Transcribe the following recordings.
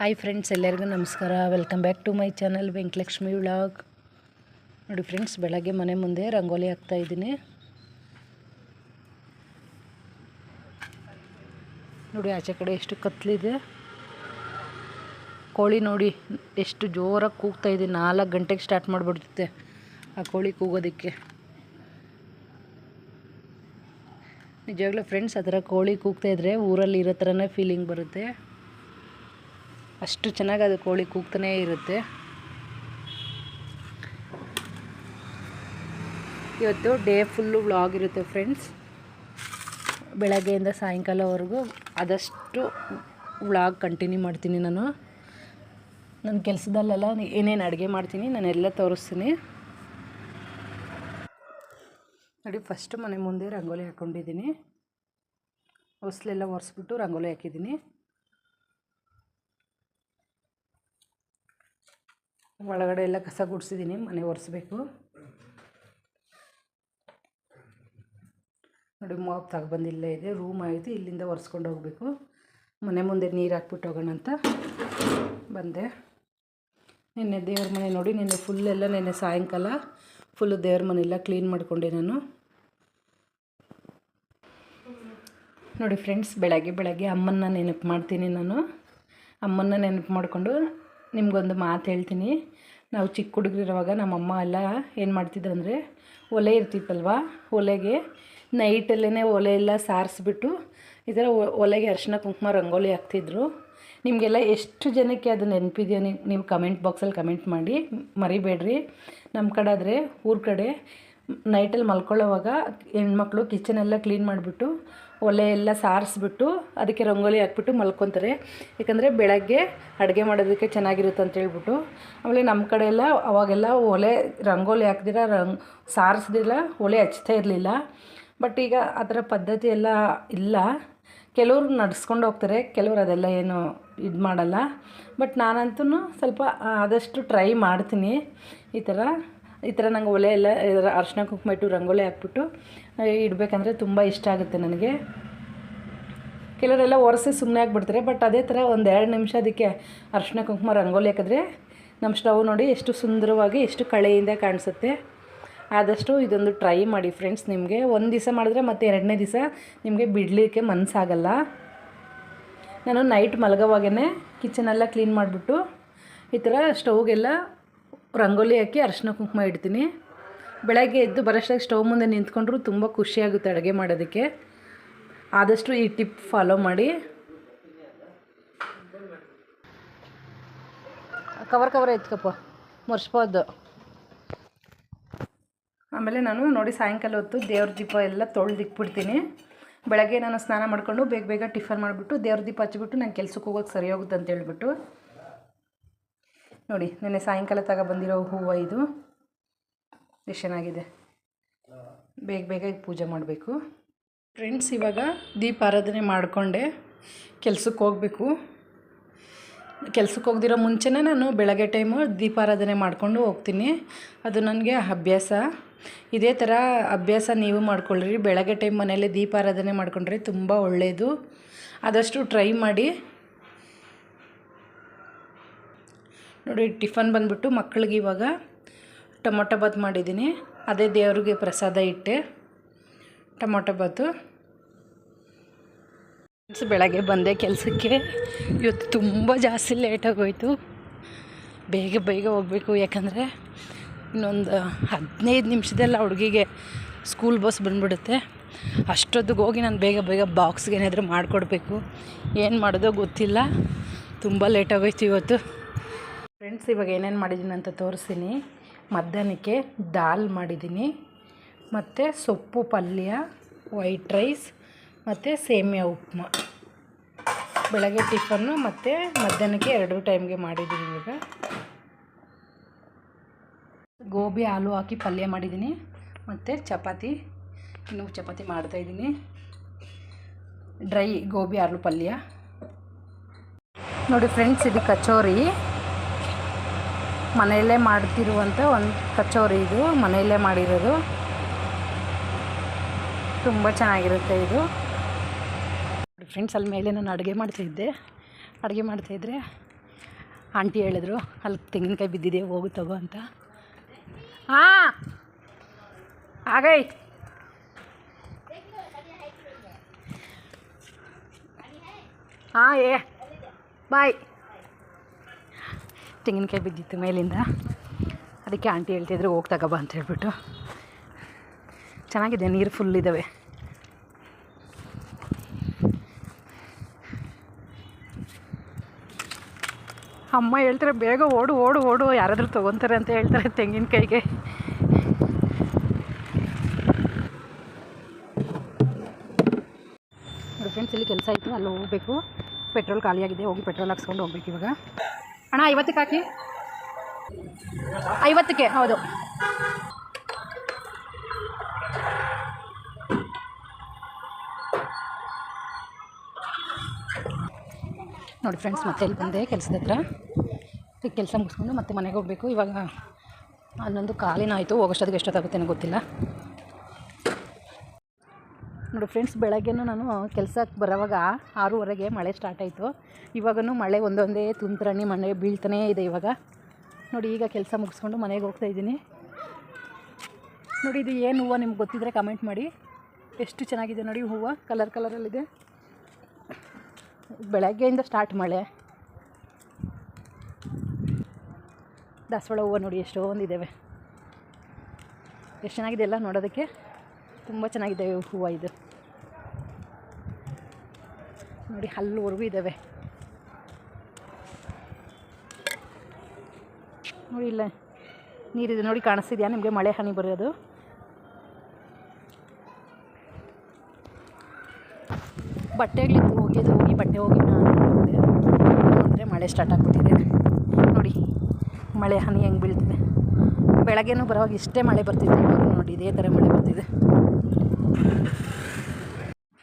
Hi friends ಎಲ್ಲರಿಗೂ ನಮಸ್ಕಾರ. Welcome back to my channel Venkalakshmi vlog ನೋಡಿ ಫ್ರೆಂಡ್ಸ್ ಬೆಳಗ್ಗೆ ಮನೆ ಮುಂದೆ ರಂಗೋಲಿ ಹಾಕ್ತಾ ಇದ್ದೀನಿ. ನೋಡಿ ಆಚೆ ಕಡೆ ಎಷ್ಟು ಕತ್ತಲಿದೆ ಕೋಳಿ ನೋಡಿ ಎಷ್ಟು ಜೋರಾಗಿ ಕೂಗ್ತಾ ಇದೆ. ನಾಲ್ಕು ಗಂಟೆಗೆ ಸ್ಟಾರ್ಟ್ ಮಾಡಿಬಿಡ್ತೈತೆ ಆ ಕೋಳಿ ಕೂಗೋದಕ್ಕೆ. ನಿಜವಾಗ್ಲೂ ಫ್ರೆಂಡ್ಸ್ ಆ ಥರ ಕೋಳಿ ಕೂಗ್ತಾ ಇದ್ರೆ ಊರಲ್ಲಿ ಇರೋ ಥರನೇ ಫೀಲಿಂಗ್ ಬರುತ್ತೆ. ಅಷ್ಟು ಚೆನ್ನಾಗಿ ಅದು ಕೋಳಿ ಕೂಗ್ತಾನೇ ಇರುತ್ತೆ. ಇವತ್ತು ಡೇ ಫುಲ್ಲು ವ್ಲಾಗ್ ಇರುತ್ತೆ ಫ್ರೆಂಡ್ಸ್. ಬೆಳಗ್ಗೆಯಿಂದ ಸಾಯಂಕಾಲವರೆಗೂ ಆದಷ್ಟು ವ್ಲಾಗ್ ಕಂಟಿನ್ಯೂ ಮಾಡ್ತೀನಿ ನಾನು. ನನ್ನ ಕೆಲಸದಲ್ಲೆಲ್ಲ ಏನೇನು ಅಡುಗೆ ಮಾಡ್ತೀನಿ ನಾನೆಲ್ಲ ತೋರಿಸ್ತೀನಿ. ನೋಡಿ ಫಸ್ಟ್ ಮನೆ ಮುಂದೆ ರಂಗೋಲಿ ಹಾಕ್ಕೊಂಡಿದ್ದೀನಿ ಹೊಸಲೆಲ್ಲ ಒರೆಸ್ಬಿಟ್ಟು ರಂಗೋಲಿ ಹಾಕಿದ್ದೀನಿ. ಒಳಗಡೆ ಎಲ್ಲ ಕಸ ಗುಡಿಸಿದ್ದೀನಿ, ಮನೆ ಒರೆಸ್ಬೇಕು. ನೋಡಿ, ಮಾಪ್ ತಗೊಬಂದಿಲ್ಲ ಇದೆ ರೂಮ್ ಆಯಿತು, ಇಲ್ಲಿಂದ ಒರೆಸ್ಕೊಂಡು ಹೋಗಬೇಕು. ಮನೆ ಮುಂದೆ ನೀರು ಹಾಕ್ಬಿಟ್ಟು ಹೋಗೋಣ ಅಂತ ಬಂದೆ. ನಿನ್ನೆ ದೇವ್ರ ಮನೆ ನೋಡಿ, ನಿನ್ನೆ ಫುಲ್ಲೆಲ್ಲ ನಿನ್ನೆ ಸಾಯಂಕಾಲ ಫುಲ್ಲು ದೇವ್ರ ಮನೆಯೆಲ್ಲ ಕ್ಲೀನ್ ಮಾಡಿಕೊಂಡೆ ನಾನು. ನೋಡಿ ಫ್ರೆಂಡ್ಸ್ ಬೆಳಗ್ಗೆ ಬೆಳಗ್ಗೆ ಅಮ್ಮನ್ನ ನೆನಪು ಮಾಡ್ತೀನಿ ನಾನು. ಅಮ್ಮನ್ನ ನೆನಪು ಮಾಡಿಕೊಂಡು ನಿಮಗೊಂದು ಮಾತು ಹೇಳ್ತೀನಿ. ನಾವು ಚಿಕ್ಕ ಹುಡುಗರಿರುವಾಗ ನಮ್ಮಮ್ಮ ಎಲ್ಲ ಏನು ಮಾಡ್ತಿದ್ರು ಅಂದರೆ ಒಲೆ ಇರ್ತಿತ್ತಲ್ವ, ಒಲೆಗೆ ನೈಟಲ್ಲೇ ಒಲೆ ಎಲ್ಲ ಸಾರಿಸ್ಬಿಟ್ಟು ಈ ಥರ ಒಲೆಗೆ ಅರಿಶಿನ ಕುಂಕುಮ ರಂಗೋಲಿ ಹಾಕ್ತಿದ್ರು. ನಿಮಗೆಲ್ಲ ಎಷ್ಟು ಜನಕ್ಕೆ ಅದು ನೆನಪಿದೆಯೋ ನೀವು ನೀವು ಕಮೆಂಟ್ ಬಾಕ್ಸಲ್ಲಿ ಕಮೆಂಟ್ ಮಾಡಿ. ಮರಿಬೇಡ್ರಿ. ನಮ್ಮ ಕಡೆ ಆದರೆ ಊರ ಕಡೆ ನೈಟಲ್ಲಿ ಮಲ್ಕೊಳ್ಳೋವಾಗ ಹೆಣ್ಮಕ್ಳು ಕಿಚನೆಲ್ಲ ಕ್ಲೀನ್ ಮಾಡಿಬಿಟ್ಟು ಒಲೆ ಎಲ್ಲ ಸಾರಿಸ್ಬಿಟ್ಟು ಅದಕ್ಕೆ ರಂಗೋಲಿ ಹಾಕ್ಬಿಟ್ಟು ಮಲ್ಕೊತಾರೆ. ಯಾಕಂದರೆ ಬೆಳಗ್ಗೆ ಅಡುಗೆ ಮಾಡೋದಕ್ಕೆ ಚೆನ್ನಾಗಿರುತ್ತೆ ಅಂತ ಹೇಳ್ಬಿಟ್ಟು. ಆಮೇಲೆ ನಮ್ಮ ಕಡೆ ಎಲ್ಲ ಅವಾಗೆಲ್ಲ ಒಲೆ ರಂಗೋಲಿ ಹಾಕ್ದಿರ ರಂಗ್ ಸಾರಿಸ್ದಿಲ್ಲ, ಒಲೆ ಹಚ್ತಾ ಇರಲಿಲ್ಲ. ಬಟ್ ಈಗ ಆ ಥರ ಪದ್ಧತಿ ಎಲ್ಲ ಇಲ್ಲ. ಕೆಲವರು ನಡೆಸ್ಕೊಂಡು ಹೋಗ್ತಾರೆ, ಕೆಲವರು ಅದೆಲ್ಲ ಏನು ಇದು ಮಾಡಲ್ಲ. ಬಟ್ ನಾನಂತೂ ಸ್ವಲ್ಪ ಆದಷ್ಟು ಟ್ರೈ ಮಾಡ್ತೀನಿ. ಈ ಥರ ಈ ಥರ ನಂಗೆ ಒಲೆ ಎಲ್ಲ ಅರ್ಶಿನ ಕುಂಕುಮ ಇಟ್ಟು ರಂಗೋಲಿ ಹಾಕ್ಬಿಟ್ಟು ಇಡಬೇಕಂದ್ರೆ ತುಂಬ ಇಷ್ಟ ಆಗುತ್ತೆ ನನಗೆ. ಕೆಲವರೆಲ್ಲ ಒರೆಸಿ ಸುಮ್ಮನೆ ಆಗಿಬಿಡ್ತಾರೆ ಬಟ್ ಅದೇ ಥರ ಒಂದು ಎರಡು ನಿಮಿಷ ಅದಕ್ಕೆ ಅರ್ಶಿನ ಕುಂಕುಮ ರಂಗೋಲಿ ಹಾಕಿದ್ರೆ ನಮ್ಮ ಸ್ಟವ್ ನೋಡಿ ಎಷ್ಟು ಸುಂದರವಾಗಿ ಎಷ್ಟು ಕಳೆಯಿಂದ ಕಾಣಿಸುತ್ತೆ. ಆದಷ್ಟು ಇದೊಂದು ಟ್ರೈ ಮಾಡಿ ಫ್ರೆಂಡ್ಸ್ ನಿಮಗೆ. ಒಂದು ದಿವಸ ಮಾಡಿದ್ರೆ ಮತ್ತೆ ಎರಡನೇ ದಿವಸ ನಿಮಗೆ ಬಿಡಲಿಕ್ಕೆ ಮನಸ್ಸಾಗಲ್ಲ ನಾನು ನೈಟ್ ಮಲಗೋವಾಗೇ ಕಿಚನೆಲ್ಲ ಕ್ಲೀನ್ ಮಾಡಿಬಿಟ್ಟು ಈ ಥರ ಸ್ಟವ್ಗೆಲ್ಲ ರಂಗೋಲಿ ಹಾಕಿ ಅರಿಶಿನ ಕುಂಕುಮ ಇಡ್ತೀನಿ. ಬೆಳಗ್ಗೆ ಎದ್ದು ಬರೋಷ್ಟಾಗಿ ಸ್ಟವ್ ಮುಂದೆ ನಿಂತ್ಕೊಂಡ್ರು ತುಂಬ ಖುಷಿಯಾಗುತ್ತೆ ಅಡುಗೆ ಮಾಡೋದಕ್ಕೆ. ಆದಷ್ಟು ಈ ಟಿಪ್ ಫಾಲೋ ಮಾಡಿ. ಕವರ್ ಕವರ್ ಎತ್ಕಪ್ಪ ಮುರ್ಸ್ಬೋದು ಆಮೇಲೆ ನಾನು ನೋಡಿ ಸಾಯಂಕಾಲ ಹೊತ್ತು ದೇವ್ರ ದೀಪ ಎಲ್ಲ ತೊಳೆದಿಕ್ಬಿಡ್ತೀನಿ ಬೆಳಗ್ಗೆ ನಾನು ಸ್ನಾನ ಮಾಡಿಕೊಂಡು ಬೇಗ ಬೇಗ ಟಿಫನ್ ಮಾಡಿಬಿಟ್ಟು ದೇವ್ರ ದೀಪ ಹಚ್ಚಿಬಿಟ್ಟು ನಾನು ಕೆಲ್ಸಕ್ಕೆ ಹೋಗೋಕ್ಕೆ ಸರಿ ಹೋಗುತ್ತೆ ಅಂತ ಹೇಳ್ಬಿಟ್ಟು. ನೋಡಿ, ನೆನ್ನೆ ಸಾಯಂಕಾಲ ತಗೊಬಂದಿರೋ ಹೂವು ಇದು. ಎಷ್ಟು ಚೆನ್ನಾಗಿದೆ ಬೇಗ ಬೇಗ ಪೂಜೆ ಮಾಡಬೇಕು. ಫ್ರೆಂಡ್ಸ್ ಇವಾಗ ದೀಪಾರಾಧನೆ ಮಾಡಿಕೊಂಡೆ. ಕೆಲ್ಸಕ್ಕೆ ಹೋಗಬೇಕು. ಕೆಲ್ಸಕ್ಕೆ ಹೋಗ್ದಿರೋ ಮುಂಚೆನೇ ನಾನು ಬೆಳಗ್ಗೆ ಟೈಮು ದೀಪಾರಾಧನೆ ಮಾಡಿಕೊಂಡು ಹೋಗ್ತೀನಿ. ಅದು ನನಗೆ ಅಭ್ಯಾಸ. ಇದೇ ಥರ ಅಭ್ಯಾಸ ನೀವು ಮಾಡ್ಕೊಳ್ಳ್ರಿ. ಬೆಳಗ್ಗೆ ಟೈಮ್ ಮನೇಲಿ ದೀಪಾರಾಧನೆ ಮಾಡಿಕೊಂಡ್ರೆ ತುಂಬ ಒಳ್ಳೆಯದು ಆದಷ್ಟು ಟ್ರೈ ಮಾಡಿ. ನೋಡಿ, ಟಿಫನ್ ಬಂದುಬಿಟ್ಟು ಮಕ್ಕಳಿಗೆ ಇವಾಗ ಟೊಮೊಟೊ ಬಾತ್ ಮಾಡಿದ್ದೀನಿ. ಅದೇ ದೇವ್ರಿಗೆ ಪ್ರಸಾದ ಇಟ್ಟೆ ಟೊಮೊಟೊ ಬಾತು ಬೆಳಗ್ಗೆ ಬಂದೆ ಕೆಲಸಕ್ಕೆ. ಇವತ್ತು ತುಂಬ ಜಾಸ್ತಿ ಲೇಟಾಗೋಯ್ತು ಬೇಗ ಬೇಗ ಹೋಗಬೇಕು. ಯಾಕಂದರೆ ಇನ್ನೊಂದು ಹದಿನೈದು ನಿಮಿಷದಲ್ಲಿ ಹುಡುಗಿಗೆ ಸ್ಕೂಲ್ ಬಸ್ ಬಂದುಬಿಡುತ್ತೆ. ಅಷ್ಟೊತ್ತಿಗೆ ಹೋಗಿ ನಾನು ಬೇಗ ಬೇಗ ಬಾಕ್ಸ್ಗೆ ಏನಾದರೂ ಮಾಡಿಕೊಡ್ಬೇಕು. ಏನು ಮಾಡೋದೋ ಗೊತ್ತಿಲ್ಲ. ತುಂಬ ಲೇಟಾಗೋಯ್ತು ಇವತ್ತು. ಫ್ರೆಂಡ್ಸ್ ಇವಾಗ ಏನೇನು ಮಾಡಿದ್ದೀನಿ ಅಂತ ತೋರಿಸ್ತೀನಿ. ಮಧ್ಯಾಹ್ನಕ್ಕೆ ದಾಲ್ ಮಾಡಿದ್ದೀನಿ. ಮತ್ತು ಸೊಪ್ಪು ಪಲ್ಯ ವೈಟ್ ರೈಸ್ ಮತ್ತು ಸೇಮಿಯಾ ಉಪ್ಮಾ. ಬೆಳಗ್ಗೆ ಟಿಫನ್ನು ಮತ್ತು ಮಧ್ಯಾಹ್ನಕ್ಕೆ ಎರಡು ಟೈಮ್ಗೆ ಮಾಡಿದ್ದೀನಿ ಈಗ ಗೋಬಿ, ಹಾಲು ಹಾಕಿ ಪಲ್ಯ ಮಾಡಿದ್ದೀನಿ. ಮತ್ತು ಚಪಾತಿ, ಇನ್ನು ಚಪಾತಿ ಮಾಡ್ತಾಯಿದ್ದೀನಿ ಡ್ರೈ ಗೋಬಿ ಆಲೂ ಪಲ್ಯ. ನೋಡಿ ಫ್ರೆಂಡ್ಸ್, ಇದು ಕಚೋರಿ. ಮನೆಯಲ್ಲೇ ಮಾಡ್ತಿರುವಂಥ ಒಂದು ಕಚೋರಿ ಇದು, ಮನೆಯಲ್ಲೇ ಮಾಡಿರೋದು. ತುಂಬ ಚೆನ್ನಾಗಿರುತ್ತೆ ಇದು. ಫ್ರೆಂಡ್ಸ್ ಅಲ್ಲಿ ಮೇಲೆ ನಾನು ಅಡುಗೆ ಮಾಡ್ತಾಯಿದ್ದೆ ಅಡುಗೆ ಮಾಡ್ತಾಯಿದ್ರೆ ಆಂಟಿ ಹೇಳಿದ್ರು, ಅಲ್ಲಿ ತೆಂಗಿನಕಾಯಿ ಬಿದ್ದಿದೆ, ಹೋಗು ತಗೋ ಅಂತ. ಹಾಂ ಆಗೈ ಹಾಂ ಏ! ಬಾಯ್! ತೆಂಗಿನಕಾಯಿ ಬಿದ್ದಿತ್ತು ಮೇಲಿಂದ. ಅದಕ್ಕೆ ಆಂಟಿ ಹೇಳ್ತಿದ್ರು, ಹೋಗಿ ತಗೋಬಾ ಅಂತ ಹೇಳ್ಬಿಟ್ಟು. ಚೆನ್ನಾಗಿದೆ, ನೀರು ಫುಲ್ ಇದ್ದಾವೆ ಅಮ್ಮ ಹೇಳ್ತಾರೆ, ಬೇಗ ಓಡು ಓಡು ಓಡು, ಯಾರಾದರೂ ತೊಗೊತಾರೆ ಅಂತ ಹೇಳ್ತಾರೆ ತೆಂಗಿನಕಾಯಿಗೆ. ಫ್ರೆಂಡ್ಸ್ ಇಲ್ಲಿ ಕೆಲಸ ಇತ್ತು, ಅಲ್ಲಿ ಹೋಗಬೇಕು. ಪೆಟ್ರೋಲ್ ಖಾಲಿಯಾಗಿದೆ, ಹೋಗಿ ಪೆಟ್ರೋಲ್ ಹಾಕ್ಸ್ಕೊಂಡು ಹೋಗ್ಬೇಕು ಇವಾಗ. ಅಣ್ಣ, ಐವತ್ತಕ್ಕೆ ಹಾಕಿ. ಐವತ್ತಕ್ಕೆ, ಹೌದು. ನೋಡಿ ಫ್ರೆಂಡ್ಸ್ ಮತ್ತೆ ಇಲ್ಲಿ ಬಂದೆ ಕೆಲಸದ ಹತ್ರ. ಕೆಲಸ ಮುಗಿಸ್ಕೊಂಡು ಮತ್ತೆ ಮನೆಗೆ ಹೋಗಬೇಕು. ಇವಾಗ ಅಲ್ಲೊಂದು ಕಾಲಿನ ಆಯಿತು. ಹೋಗೋಷ್ಟೊತ್ತಿಗೆ ಎಷ್ಟೊತ್ತಾಗುತ್ತೆ ಗೊತ್ತಿಲ್ಲ. ನೋಡಿ ಫ್ರೆಂಡ್ಸ್ ಬೆಳಗ್ಗೆನೂ ನಾನು ಕೆಲಸಕ್ಕೆ ಬರೋವಾಗ ಆರೂವರೆಗೆ ಮಳೆ ಸ್ಟಾರ್ಟ್ ಆಯಿತು. ಇವಾಗೂ ಮಳೆ ಒಂದೊಂದೇ ತುಂತುರಣಿ ಮಳೆ ಬೀಳ್ತಾನೇ ಇದೆ ಇವಾಗ. ನೋಡಿ, ಈಗ ಕೆಲಸ ಮುಗಿಸ್ಕೊಂಡು ಮನೆಗೆ ಹೋಗ್ತಾ ಇದ್ದೀನಿ. ನೋಡಿ, ಇದು ಏನು ಹೂವು ನಿಮ್ಗೆ ಗೊತ್ತಿದ್ರೆ ಕಮೆಂಟ್ ಮಾಡಿ. ಎಷ್ಟು ಚೆನ್ನಾಗಿದೆ ನೋಡಿ ಹೂವು ಕಲರ್ ಕಲರಲ್ಲಿದೆ ಬೆಳಗ್ಗೆಯಿಂದ ಸ್ಟಾರ್ಟ್ ಮಳೆ. ದಾಸವಾಳ ಹೂವು ನೋಡಿ ಎಷ್ಟೊಂದಿದ್ದಾವೆ ಎಷ್ಟು ಚೆನ್ನಾಗಿದೆ ಎಲ್ಲ ನೋಡೋದಕ್ಕೆ. ತುಂಬ ಚೆನ್ನಾಗಿದ್ದಾವೆ ಹೂವು ಇದು. ನೋಡಿ, ಹಲ್ಲುವರೆಗೂ ಇದ್ದಾವೆ ನೋಡಿ, ಇಲ್ಲ ನೀರಿದೆ. ನೋಡಿ, ಕಾಣಿಸ್ತಿದ್ಯಾ? ನಿಮಗೆ ಮಳೆ ಹನಿ ಬರೋದು. ಬಟ್ಟೆಗಳಿತ್ತು ಹೋಗಿದ್ದು, ಹೋಗಿ ಬಟ್ಟೆ ಹೋಗಿ ಅಂದರೆ ಮಳೆ ಸ್ಟಾರ್ಟ್ ಆಗಿಬಿಟ್ಟಿದೆ. ನೋಡಿ, ಮಳೆ ಹನಿ ಹೆಂಗೆ ಬೀಳ್ತಿದೆ. ಬೆಳಗ್ಗೆನೂ ಬರೋವಾಗ ಇಷ್ಟೇ ಮಳೆ ಬರ್ತಿದೆ ನೋಡಿ, ಇದೇ ಥರ ಮಳೆ ಬರ್ತಿದೆ.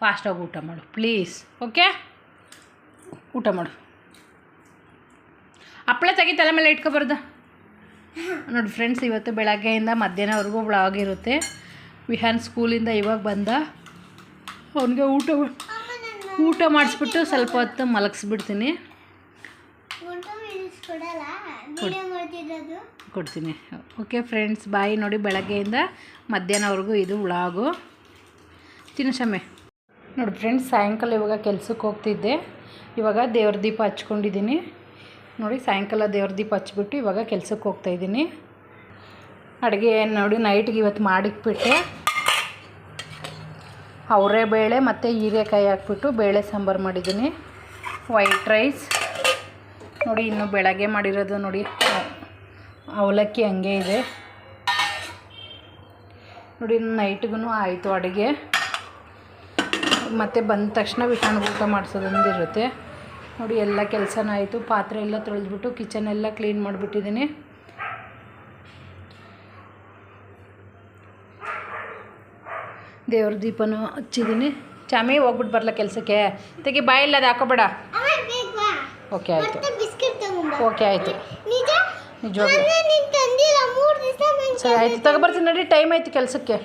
ಫಾಸ್ಟಾಗಿ ಊಟ ಮಾಡು, ಪ್ಲೀಸ್, ಓಕೆ? ಊಟ ಮಾಡು. ಹಪ್ಪಳ ತೆಗಿ ತಲೆ ಮೇಲೆ ಇಟ್ಕೊಬಾರ್ದ. ನೋಡಿ ಫ್ರೆಂಡ್ಸ್ ಇವತ್ತು ಬೆಳಗ್ಗೆಯಿಂದ ಮಧ್ಯಾಹ್ನವರೆಗೂ ಬ್ಲಾಗ್ ಇರುತ್ತೆ. ವಿಹಾನ್ ಸ್ಕೂಲಿಂದ ಇವಾಗ ಬಂದ. ಅವನಿಗೆ ಊಟ ಊಟ ಮಾಡಿಸ್ಬಿಟ್ಟು ಸ್ವಲ್ಪ ಹೊತ್ತು ಮಲಗಿಸ್ಬಿಡ್ತೀನಿ. ಕೊಡ್ತೀನಿ. ಓಕೆ ಫ್ರೆಂಡ್ಸ್ ಬಾಯಿ ನೋಡಿ ಬೆಳಗ್ಗೆಯಿಂದ ಮಧ್ಯಾಹ್ನವರೆಗೂ ಇದು ವ್ಲಾಗು ತಿನ್ನಶಮ್ಮೆ ನೋಡಿ ಫ್ರೆಂಡ್ಸ್, ಸಾಯಂಕಾಲ ಇವಾಗ ಕೆಲ್ಸಕ್ಕೆ ಹೋಗ್ತಿದ್ದೆ. ಇವಾಗ ದೇವ್ರ ದೀಪ ಹಚ್ಕೊಂಡಿದ್ದೀನಿ. ನೋಡಿ, ಸಾಯಂಕಾಲ ದೇವ್ರ ದೀಪ ಹಚ್ಬಿಟ್ಟು ಇವಾಗ ಕೆಲ್ಸಕ್ಕೆ ಹೋಗ್ತಾಯಿದ್ದೀನಿ ಅಡುಗೆ ನೋಡಿ, ನೈಟ್ಗೆ ಇವತ್ತು ಮಾಡಿಕ್ಬಿಟ್ಟೆ ಅವರೇ ಬೇಳೆ ಮತ್ತು ಹೀರೆಕಾಯಿ ಹಾಕ್ಬಿಟ್ಟು ಬೇಳೆ ಸಾಂಬಾರು ಮಾಡಿದ್ದೀನಿ. ವೈಟ್ ರೈಸ್ ನೋಡಿ, ಇನ್ನು ಬೆಳಗ್ಗೆ ಮಾಡಿರೋದು ನೋಡಿ, ಅವಲಕ್ಕಿ ಹಂಗೆ ಇದೆ. ನೋಡಿ ನೈಟ್ಗೂ ಆಯಿತು ಅಡುಗೆ. ಮತ್ತು ಬಂದ ತಕ್ಷಣ ವಿಟಾಣ ಊಟ ಮಾಡಿಸೋದೊಂದು ಇರುತ್ತೆ ನೋಡಿ ಎಲ್ಲ ಕೆಲಸನ ಆಯಿತು. ಪಾತ್ರೆ ಎಲ್ಲ ತೊಳೆದ್ಬಿಟ್ಟು ಕಿಚನ್ ಎಲ್ಲ ಕ್ಲೀನ್ ಮಾಡಿಬಿಟ್ಟಿದ್ದೀನಿ. ದೇವ್ರ ದೀಪನೂ ಹಚ್ಚಿದ್ದೀನಿ. ಚಾಮಿ ಹೋಗ್ಬಿಟ್ಟು ಬರಲ ಕೆಲಸಕ್ಕೆ. ತೆಗಿ ಬಾಯಿಲ್ಲ ಅದು ಹಾಕೋಬೇಡ. ಓಕೆ ಆಯಿತು. ಓಕೆ ಆಯಿತು. ನಿಜವಾಗ್ಲೂ. ಸರಿ ಆಯಿತು. ತಗೊಬರ್ತೀನಿ ನೋಡಿ ಟೈಮ್ ಆಯಿತು ಕೆಲಸಕ್ಕೆ.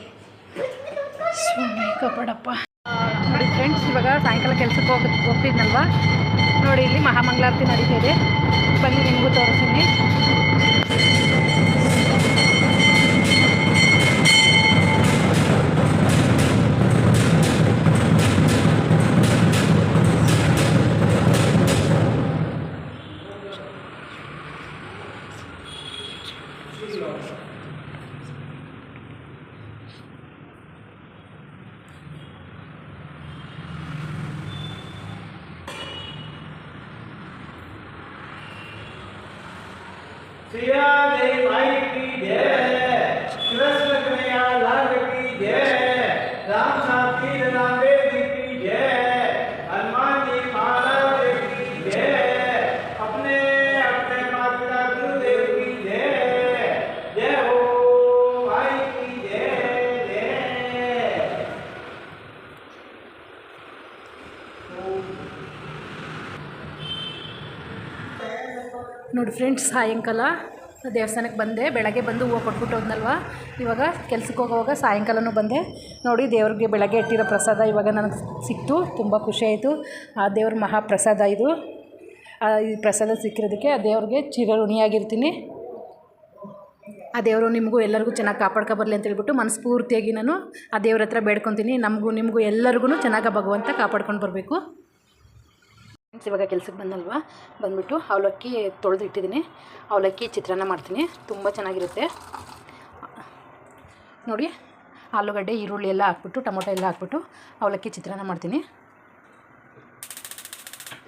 ಕಪಡಪ್ಪ ನೋಡಿ ಫ್ರೆಂಡ್ಸ್ ಇವಾಗ ಸಾಯಂಕಾಲ ಕೆಲಸಕ್ಕೆ ಹೋಗಿ, ಹೋಗ್ತಿದ್ನಲ್ವ? ನೋಡಿ ಇಲ್ಲಿ ಮಹಾಮಂಗಳಾರತಿ ನಡೀತಾ ಇದೆ. ಬನ್ನಿ, ನಿಮಗೂ ತೋರಿಸ್ತೀನಿ. सिया देवी की जय। कृष्ण कन्हैया लाल की जय। राम साथी राम देवी की जय। हनुमान जी महाराज की जय। अपने अपने माता गुरुदेव की जय। जय हो ನೋಡಿ ಫ್ರೆಂಡ್ಸ್, ಸಾಯಂಕಾಲ ದೇವಸ್ಥಾನಕ್ಕೆ ಬಂದೆ. ಬೆಳಗ್ಗೆ ಬಂದು ಹೂವು ಕೊಟ್ಬಿಟ್ಟು ಹೋದ್ನಲ್ವ? ಇವಾಗ ಕೆಲ್ಸಕ್ಕೆ ಹೋಗುವಾಗ ಸಾಯಂಕಾಲನೂ ಬಂದೆ. ನೋಡಿ ದೇವ್ರಿಗೆ ಬೆಳಗ್ಗೆ ಇಟ್ಟಿರೋ ಪ್ರಸಾದ ಇವಾಗ ನನಗೆ ಸಿಕ್ತು. ತುಂಬ ಖುಷಿ ಆಯಿತು. ಆ ದೇವ್ರ ಮಹಾಪ್ರಸಾದ ಇದು. ಈ ಪ್ರಸಾದ ಸಿಕ್ಕಿರೋದಕ್ಕೆ ಆ ದೇವ್ರಿಗೆ ಚಿರಋಣಿಯಾಗಿರ್ತೀನಿ. ಆ ದೇವರು ನಿಮಗೂ ಎಲ್ಲರಿಗೂ ಚೆನ್ನಾಗಿ ಕಾಪಾಡ್ಕೊ ಬರಲಿ ಅಂತ ಹೇಳ್ಬಿಟ್ಟು ಮನಸ್ಫೂರ್ತಿಯಾಗಿ ನಾನು ಆ ದೇವ್ರ ಹತ್ರ ಬೇಡ್ಕೊತೀನಿ. ನಮಗೂ, ನಿಮಗೂ ಎಲ್ಲರಿಗೂ ಚೆನ್ನಾಗಿ ಭಗವಂತ ಕಾಪಾಡ್ಕೊಂಡು ಬರಬೇಕು. ಫ್ರೆಂಡ್ಸ್, ಇವಾಗ ಕೆಲಸಕ್ಕೆ ಬಂದಲ್ವಾ? ಬಂದ್ಬಿಟ್ಟು ಅವಲಕ್ಕಿ ತೊಳೆದು ಇಟ್ಟಿದ್ದೀನಿ ಅವಲಕ್ಕಿ ಚಿತ್ರಾನ್ನ ಮಾಡ್ತೀನಿ. ತುಂಬ ಚೆನ್ನಾಗಿರುತ್ತೆ. ನೋಡಿ, ಆಲೂಗಡ್ಡೆ, ಈರುಳ್ಳಿ ಎಲ್ಲ ಹಾಕ್ಬಿಟ್ಟು, ಟೊಮೊಟೊ ಎಲ್ಲ ಹಾಕ್ಬಿಟ್ಟು ಅವಲಕ್ಕಿ ಚಿತ್ರಾನ್ನ ಮಾಡ್ತೀನಿ.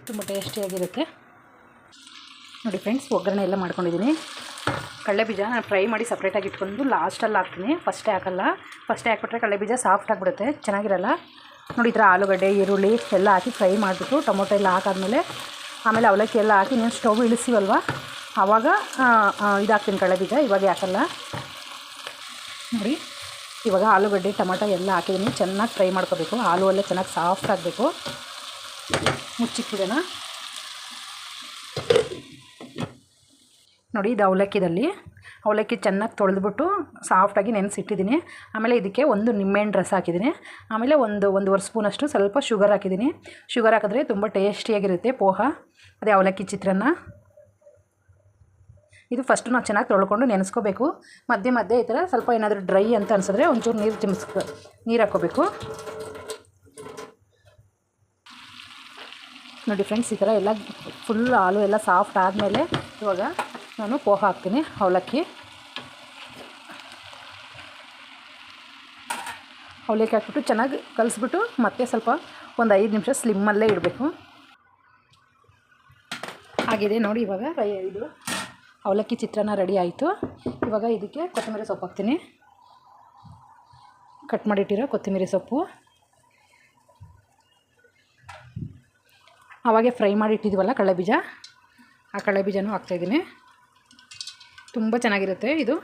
ತುಂಬ ಟೇಸ್ಟಿಯಾಗಿರುತ್ತೆ ನೋಡಿ ಫ್ರೆಂಡ್ಸ್, ಒಗ್ಗರಣೆ ಎಲ್ಲ ಮಾಡ್ಕೊಂಡಿದ್ದೀನಿ ಕಡಲೆ ಬೀಜ ನಾನು ಫ್ರೈ ಮಾಡಿ ಸಪ್ರೇಟಾಗಿ ಇಟ್ಕೊಂಡು ಲಾಸ್ಟಲ್ಲಿ ಹಾಕ್ತೀನಿ. ಫಸ್ಟೇ ಹಾಕಲ್ಲ. ಫಸ್ಟೇ ಹಾಕ್ಬಿಟ್ರೆ ಕಡಲೆ ಬೀಜ ಸಾಫ್ಟ್ ಆಗಿಬಿಡುತ್ತೆ. ಚೆನ್ನಾಗಿರಲ್ಲ? ನೋಡಿ, ಈ ಥರ ಆಲೂಗಡ್ಡೆ, ಈರುಳ್ಳಿ ಎಲ್ಲ ಹಾಕಿ ಫ್ರೈ ಮಾಡಿಬಿಟ್ಟು ಟೊಮೊಟೊ ಎಲ್ಲ ಹಾಕಾದ್ಮೇಲೆ ಆಮೇಲೆ ಅವಲಕ್ಕಿ ಎಲ್ಲ ಹಾಕಿ ನೀವು ಸ್ಟೌವ್ ಇಳಿಸಿವಲ್ವ ಆವಾಗ ಇದಾಗ್ತೀನಿ ಕಳೆದೀಗ ಇವಾಗ ಯಾಕಲ್ಲ? ನೋಡಿ, ಇವಾಗ ಆಲೂಗಡ್ಡೆ, ಟೊಮೊಟೊ ಎಲ್ಲ ಹಾಕಿದ್ದೀನಿ, ಚೆನ್ನಾಗಿ ಫ್ರೈ ಮಾಡ್ಕೋಬೇಕು ಆಲೂ ಎಲ್ಲ ಚೆನ್ನಾಗಿ ಸಾಫ್ಟ್ ಆಗಬೇಕು. ಮುಚ್ಚಿಕ್ಬಿಡೋಣ ನೋಡಿ ಇದು ಅವಲಕ್ಕಿದಲ್ಲಿ. ಅವಲಕ್ಕಿ ಚೆನ್ನಾಗಿ ತೊಳೆದ್ಬಿಟ್ಟು ಸಾಫ್ಟಾಗಿ ನೆನೆಸಿಟ್ಟಿದ್ದೀನಿ. ಆಮೇಲೆ ಇದಕ್ಕೆ ಒಂದು ನಿಂಬೆಹಣ್ಣು ರಸ ಹಾಕಿದ್ದೀನಿ. ಆಮೇಲೆ ಒಂದು, ಒಂದೂವರೆ ಸ್ಪೂನಷ್ಟು ಸ್ವಲ್ಪ ಶುಗರ್ ಹಾಕಿದ್ದೀನಿ. ಶುಗರ್ ಹಾಕಿದ್ರೆ ತುಂಬ ಟೇಸ್ಟಿಯಾಗಿರುತ್ತೆ ಪೋಹ. ಅದೇ ಅವಲಕ್ಕಿ ಚಿತ್ರಾನ್ನ. ಇದು ಫಸ್ಟು ನಾವು ಚೆನ್ನಾಗಿ ತೊಳ್ಕೊಂಡು ನೆನೆಸ್ಕೋಬೇಕು. ಮಧ್ಯೆ ಮಧ್ಯೆ ಈ ಥರ ಸ್ವಲ್ಪ ಏನಾದರೂ ಡ್ರೈ ಅಂತ ಅನಿಸಿದ್ರೆ ಒಂಚೂರು ನೀರು ಚಿಮ್ಸ್ಕೊ ನೀರು ಹಾಕ್ಕೋಬೇಕು. ನೋಡಿ ಫ್ರೆಂಡ್ಸ್ ಈ ಥರ ಎಲ್ಲ ಫುಲ್ ಹಾಲು ಎಲ್ಲ ಸಾಫ್ಟ್ ಆದಮೇಲೆ ಇವಾಗ ನಾನು ಪೋಹ ಹಾಕ್ತೀನಿ ಅವಲಕ್ಕಿ. ಅವಲಕ್ಕಿ ಹಾಕ್ಬಿಟ್ಟು ಚೆನ್ನಾಗಿ ಕಲಿಸ್ಬಿಟ್ಟು ಮತ್ತೆ ಸ್ವಲ್ಪ ಒಂದು ಐದು ನಿಮಿಷ ಸ್ಲಿಮ್ಮಲ್ಲೇ ಇಡಬೇಕು. ಆಗಿದೆ ನೋಡಿ ಇವಾಗ ರೈ ಇದು. ಅವಲಕ್ಕಿ ಚಿತ್ರಾನ್ನ ರೆಡಿ ಆಯಿತು. ಇವಾಗ ಇದಕ್ಕೆ ಕೊತ್ತಂಬರಿ ಸೊಪ್ಪು ಹಾಕ್ತೀನಿ. ಕಟ್ ಮಾಡಿಟ್ಟಿರೋ ಕೊತ್ತಂಬರಿ ಸೊಪ್ಪು. ಆವಾಗೆ ಫ್ರೈ ಮಾಡಿಟ್ಟಿದ್ವಲ್ಲ ಕಳೆ ಕಡಲೆಬೀಜ ಆ ಕಡಲೆಬೀಜನೂ ಹಾಕ್ತಾಯಿದ್ದೀನಿ ತುಂಬ ಚೆನ್ನಾಗಿರುತ್ತೆ ಇದು.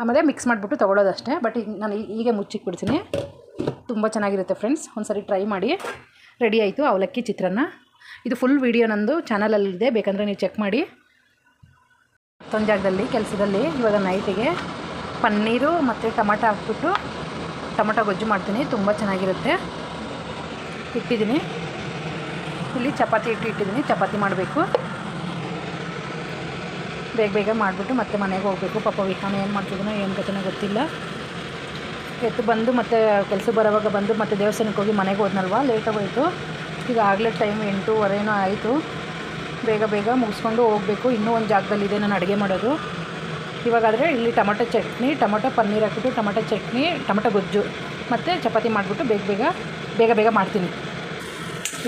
ಆಮೇಲೆ ಮಿಕ್ಸ್ ಮಾಡಿಬಿಟ್ಟು ತೊಗೊಳೋದಷ್ಟೇ ಬಟ್ ಈಗ ನಾನು ಈಗ ಮುಚ್ಚಿಕ್ಬಿಡ್ತೀನಿ ಮುಚ್ಚಿಕ್ ಬಿಡ್ತೀನಿ. ತುಂಬ ಚೆನ್ನಾಗಿರುತ್ತೆ ಫ್ರೆಂಡ್ಸ್ ಒಂದು ಸರಿ ಟ್ರೈ ಮಾಡಿ. ರೆಡಿ ಆಯಿತು ಅವಲಕ್ಕಿ ಚಿತ್ರಾನ್ನ. ಇದು ಫುಲ್ ವೀಡಿಯೋ ನಂದು ಚಾನಲಲ್ಲಿದೆ ಬೇಕಂದರೆ ನೀವು ಚೆಕ್ ಮಾಡಿ. ಜಾಗದಲ್ಲಿ, ಕೆಲಸದಲ್ಲಿ, ಇವಾಗ ನೈಟಿಗೆ ಪನ್ನೀರು ಮತ್ತು ಟೊಮಟೊ ಹಾಕ್ಬಿಟ್ಟು ಟೊಮಟೊ ಗೊಜ್ಜು ಮಾಡ್ತೀನಿ. ತುಂಬ ಚೆನ್ನಾಗಿರುತ್ತೆ. ಇಟ್ಟಿದ್ದೀನಿ. ಇಲ್ಲಿ ಚಪಾತಿ ಇಟ್ಟು ಇಟ್ಟಿದ್ದೀನಿ. ಚಪಾತಿ ಮಾಡಬೇಕು. ಬೇಗ ಬೇಗ ಮಾಡಿಬಿಟ್ಟು ಮತ್ತೆ ಮನೆಗೆ ಹೋಗಬೇಕು. ಪಾಪ ವಿಹಾನ ಏನು ಮಾಡ್ತಿದ್ದೀನೋ ಏನು ಕಥೆನೋ ಗೊತ್ತಿಲ್ಲ. ಎತ್ತು ಬಂದು ಮತ್ತೆ ಕೆಲಸ ಬರೋವಾಗ ಬಂದು ಮತ್ತೆ ದೇವಸ್ಥಾನಕ್ಕೆ ಹೋಗಿ ಮನೆಗೆ ಹೋದ್ನಲ್ವ? ಲೇಟಾಗಿ ಹೋಯಿತು ಈಗ ಆಗಲೇ ಟೈಮ್ ಎಂಟೂವರೆನೋ ಆಯಿತು. ಬೇಗ ಬೇಗ ಮುಗಿಸ್ಕೊಂಡು ಹೋಗಬೇಕು. ಇನ್ನೂ ಒಂದು ಜಾಗದಲ್ಲಿದೆ ನಾನು ಅಡುಗೆ ಮಾಡೋದು. ಇವಾಗಾದರೆ ಇಲ್ಲಿ ಟೊಮಟೊ ಚಟ್ನಿ, ಟೊಮಟೊ ಪನ್ನೀರ್ ಹಾಕಿಬಿಟ್ಟು ಟೊಮಟೊ ಚಟ್ನಿ, ಟೊಮಟೊ ಗೊಜ್ಜು ಮತ್ತು ಚಪಾತಿ ಮಾಡಿಬಿಟ್ಟು ಬೇಗ ಬೇಗ ಬೇಗ ಬೇಗ ಮಾಡ್ತೀನಿ.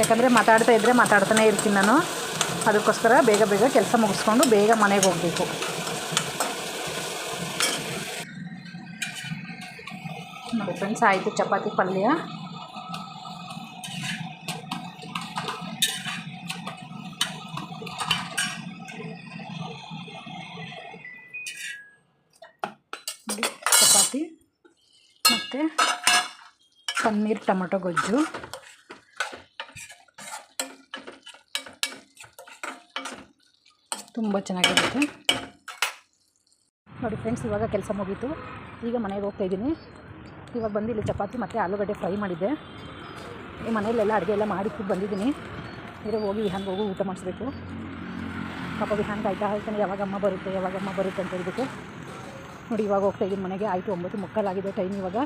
ಯಾಕಂದರೆ ಮಾತಾಡ್ತಾ ಇದ್ದರೆ ಮಾತಾಡ್ತಾನೆ ಇರ್ತೀನಿ ನಾನು. ಅದಕ್ಕೋಸ್ಕರ ಬೇಗ ಬೇಗ ಕೆಲಸ ಮುಗಿಸ್ಕೊಂಡು ಬೇಗ ಮನೆಗೆ ಹೋಗಬೇಕು. ನೋಡಿ ಫ್ರೆಂಡ್ಸ್ ಆಯಿತು ಚಪಾತಿ ಪಲ್ಯ. ನೋಡಿ, ಚಪಾತಿ ಮತ್ತು ಪನ್ನೀರ್ ಟೊಮೊಟೊ ಗೊಜ್ಜು. ತುಂಬ ಚೆನ್ನಾಗಿರುತ್ತೆ. ನೋಡಿ ಫ್ರೆಂಡ್ಸ್ ಇವಾಗ ಕೆಲಸ ಮುಗೀತು. ಈಗ ಮನೆಗೆ ಹೋಗ್ತಾ ಇದ್ದೀನಿ. ಇವಾಗ ಬಂದು ಇಲ್ಲಿ ಚಪಾತಿ ಮತ್ತು ಆಲೂಗಡ್ಡೆ ಫ್ರೈ ಮಾಡಿದ್ದೆ. ಈ ಮನೆಯಲ್ಲೆಲ್ಲ ಅಡುಗೆ ಎಲ್ಲ ಮಾಡಿಟ್ಟು ಬಂದಿದ್ದೀನಿ. ಇರೋ ಹೋಗಿ ವಿಹಾನ್ಗೆ ಹೋಗಿ ಊಟ ಮಾಡಿಸ್ಬೇಕು. ಪಾಪ ವಿಹಾನ್ಗೆ ಆಯ್ತಾ ಹೇಳ್ತಾನೆ ಯಾವಾಗ ಅಮ್ಮ ಬರುತ್ತೆ ಯಾವಾಗ ಅಮ್ಮ ಬರುತ್ತೆ ಅಂತ ಹೇಳ್ಬಿಟ್ಟು. ನೋಡಿ ಇವಾಗ ಹೋಗ್ತಾ ಇದ್ದೀನಿ ಮನೆಗೆ. ಆಯಿತು ಒಂಬತ್ತು ಮುಕ್ಕಾಲಾಗಿದೆ ಟೈಮ್ ಇವಾಗ.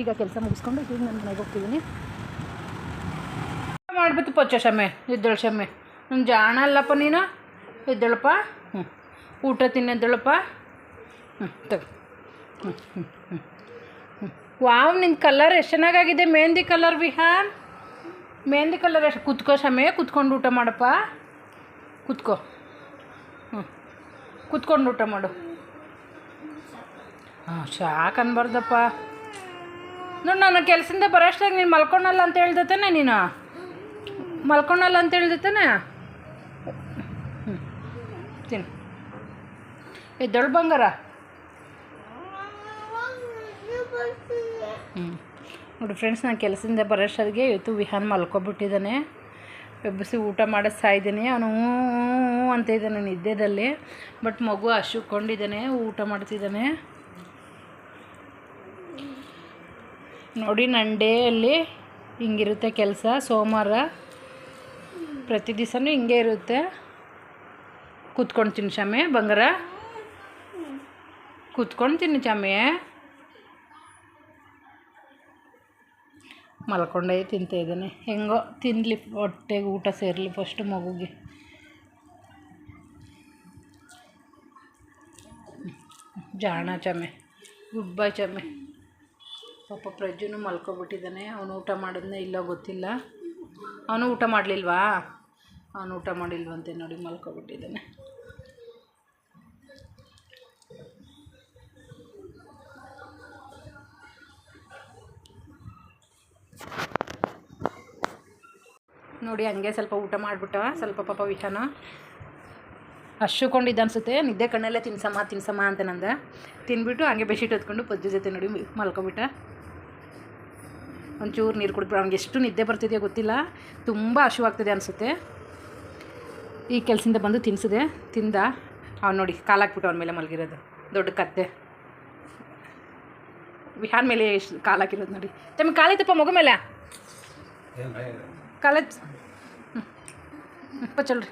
ಈಗ ಕೆಲಸ ಮುಗಿಸ್ಕೊಂಡು ಈಗ ನಾನು ಮನೆಗೆ ಹೋಗ್ತಿದ್ದೀನಿ ಮಾಡ್ಬಿಟ್ಟು ಪಚ್ಚ ಶಮ್ಮೆ ಇದ್ದಳು ಶಮ್ಮೆ ನಮ್ಮ ಜಾಣ ಅಲ್ಲಪ್ಪ ನೀನು? ಎದ್ದೇಳಪ್ಪ? ಹ್ಞೂ ಊಟ ತಿನ್ನೆದ್ದೇಳಪ್ಪ ಹ್ಞೂ ತಗೋ. ಹ್ಞೂ ಹ್ಞೂ ಹ್ಞೂ ವಾವ್ ನಿನ್ನ ಕಲರ್ ಎಷ್ಟು ಚೆನ್ನಾಗಾಗಿದೆ. ಮೆಹಂದಿ ಕಲರ್ ವಿಹಾನ್. ಮೆಹಂದಿ ಕಲರ್ ಎಷ್ಟು ಕುತ್ಕೋ ಸಮಯ ಕುತ್ಕೊಂಡು ಊಟ ಮಾಡಪ್ಪ. ಕುತ್ಕೋ. ಹ್ಞೂ ಕುತ್ಕೊಂಡು ಊಟ ಮಾಡು. ಹಾಂ, ಶಾಕ್ ಅನ್ಬಾರ್ದಪ್ಪ. ನೋಡಿ ನಾನು ಕೆಲಸದಿಂದ ಬರೋಷ್ಟಾಗ ನೀನು ಮಲ್ಕೊಂಡಲ್ಲ ಅಂತ ಹೇಳ್ದತಾನೆ ನೀನು? ಮಲ್ಕೊಂಡಲ್ಲ ಅಂತ ಹೇಳ್ದೆ ತಾನೆ ಹ್ಞೂ ತಿನ್ನು ಎದ್ದೊಳು ಬಂಗಾರ. ಹ್ಞೂ ನೋಡಿ ಫ್ರೆಂಡ್ಸ್ ನಾನು ಕೆಲಸದಿಂದ ಬರೋಷ್ಟೊತ್ತಿಗೆ ಇವತ್ತು ವಿಹಾನ್ ಮಲ್ಕೊಬಿಟ್ಟಿದ್ದಾನೆ ಎಬ್ಬಿಸಿ ಊಟ ಮಾಡಿಸ್ತಾ ಇದ್ದೀನಿ ಅವನು ಅಂತ ಇದ್ದಾನೆ ನಿದ್ದೆದಲ್ಲಿ. ಬಟ್ ಮಗು ಹಸುಕೊಂಡಿದ್ದಾನೆ ಊಟ ಮಾಡ್ತಿದ್ದಾನೆ ನೋಡಿ ನನ್ನ ಡೇಯಲ್ಲಿ ಹಿಂಗಿರುತ್ತೆ ಕೆಲಸ ಸೋಮವಾರ. ಪ್ರತಿ ದಿವಸನೂ ಹಿಂಗೆ ಇರುತ್ತೆ. ಕೂತ್ಕೊಂಡು ತಿನ್ಸಾಮೆ ಬಂಗಾರ. ಕೂತ್ಕೊಂಡು ತಿನ್ನು ಚಾಮೆ. ಮಲ್ಕೊಂಡೇ ತಿಂತಾ ಇದ್ದಾನೆ. ಹೆಂಗೋ ತಿನ್ನಲಿ ಹೊಟ್ಟೆಗೆ ಊಟ ಸೇರಲಿ ಫಸ್ಟು ಮಗುಗೆ. ಜಾಣ ಚಮೆ. Good bye ಚಮೆ. ಪಾಪ ಪ್ರಜ್ಜುನು ಮಲ್ಕೊಬಿಟ್ಟಿದ್ದಾನೆ. ಅವನು ಊಟ ಮಾಡಿದ್ನೇ ಇಲ್ಲೋ ಗೊತ್ತಿಲ್ಲ. ಅವನು ಊಟ ಮಾಡಲಿಲ್ವಾ? ಅವನು ಊಟ ಮಾಡಿಲ್ವಂತೆ ನೋಡಿ ಮಲ್ಕೊಬಿಟ್ಟಿದ್ದಾನೆ. ನೋಡಿ ಹಂಗೆ ಸ್ವಲ್ಪ ಊಟ ಮಾಡಿಬಿಟ್ಟ ಸ್ವಲ್ಪ ಪಾಪ ವಿಷಾನ. ಹಶ್ಕೊಂಡಿದ್ದ ಅನ್ಸುತ್ತೆ ನಿದ್ದೆ ಕಣ್ಣಲ್ಲೇ ತಿನ್ಸಮ್ಮ ತಿನ್ಸಮ್ಮ ಅಂತ ನಂದ. ತಿನ್ಬಿಟ್ಟು ಹಂಗೆ ಬೆಡ್ಶೀಟ್ ಹೊತ್ಕೊಂಡು ಪಜ್ಜು ಜೊತೆ ನೋಡಿ ಮಲ್ಕೊಬಿಟ್ಟ ಒಂಚೂರು ನೀರು ಕುಡಿದ್ಬಿಟ್ಟು ಅವ್ನಿಗೆ ಎಷ್ಟು ನಿದ್ದೆ ಬರ್ತಿದೆಯೋ ಗೊತ್ತಿಲ್ಲ. ತುಂಬ ಹಶುವಾಗ್ತಿದೆ ಅನಿಸುತ್ತೆ. ಈ ಕೆಲಸದಿಂದ ಬಂದು ತಿನ್ಸಿದೆ. ತಿಂದ ಅವ್ನು ನೋಡಿ ಕಾಲಾಕ್ಬಿಟ್ಟು ಅವನ ಮೇಲೆ ಮಲಗಿರೋದು. ದೊಡ್ಡ ಕತ್ತೆ. ವಿಹಾನ್ ಮೇಲೆ ಎಷ್ಟು ಕಾಲಾಕಿರೋದು ನೋಡಿ. ತಮಗೆ ಕಾಲೈತಪ್ಪ ಮಗು ಮೇಲೆ. ಕಾಲ ಹ್ಞೂ ಚಲ್ರಿ